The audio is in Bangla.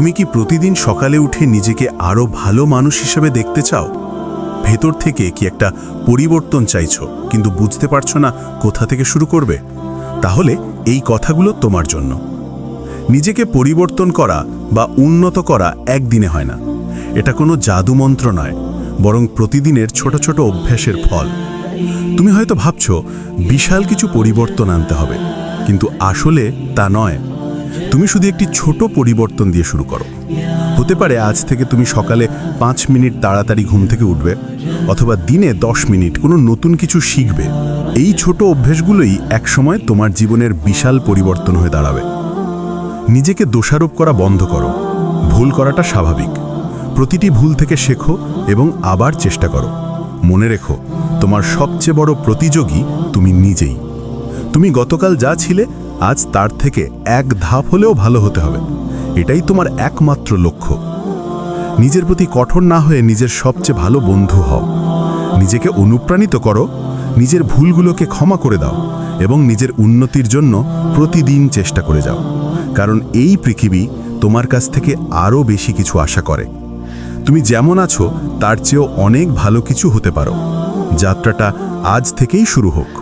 তুমি কি প্রতিদিন সকালে উঠে নিজেকে আরও ভালো মানুষ হিসেবে দেখতে চাও? ভেতর থেকে কি একটা পরিবর্তন চাইছো, কিন্তু বুঝতে পারছ না কোথা থেকে শুরু করবে? তাহলে এই কথাগুলো তোমার জন্য। নিজেকে পরিবর্তন করা বা উন্নত করা একদিনে হয় না। এটা কোনো জাদুমন্ত্র নয়, বরং প্রতিদিনের ছোট ছোট অভ্যাসের ফল। তুমি হয়তো ভাবছ, বিশাল কিছু পরিবর্তন আনতে হবে, কিন্তু আসলে তা নয়। তুমি শুধু একটি ছোট পরিবর্তন দিয়ে শুরু করো। হতে পারে আজ থেকে তুমি সকালে পাঁচ মিনিট তাড়াতাড়ি ঘুম থেকে উঠবে, অথবা দিনে দশ মিনিট কোনো নতুন কিছু শিখবে। এই ছোট অভ্যেসগুলোই একসময় তোমার জীবনের বিশাল পরিবর্তন হয়ে দাঁড়াবে। নিজেকে দোষারোপ করা বন্ধ করো। ভুল করাটা স্বাভাবিক। প্রতিটি ভুল থেকে শেখো এবং আবার চেষ্টা করো। মনে রেখো, তোমার সবচেয়ে বড় প্রতিযোগী তুমি নিজেই। তুমি গতকাল যা ছিলে আজ তার থেকে এক ধাপ হলেও ভালো হতে হবে। এটাই তোমার একমাত্র লক্ষ্য। নিজের প্রতি কঠোর না হয়ে নিজের সবচেয়ে ভালো বন্ধু হও। নিজেকে অনুপ্রাণিত করো, নিজের ভুলগুলোকে ক্ষমা করে দাও এবং নিজের উন্নতির জন্য প্রতিদিন চেষ্টা করে যাও। কারণ এই পৃথিবী তোমার কাছ থেকে আরও বেশি কিছু আশা করে। তুমি যেমন আছো, তার চেয়েও অনেক ভালো কিছু হতে পারো। যাত্রাটা আজ থেকেই শুরু হোক।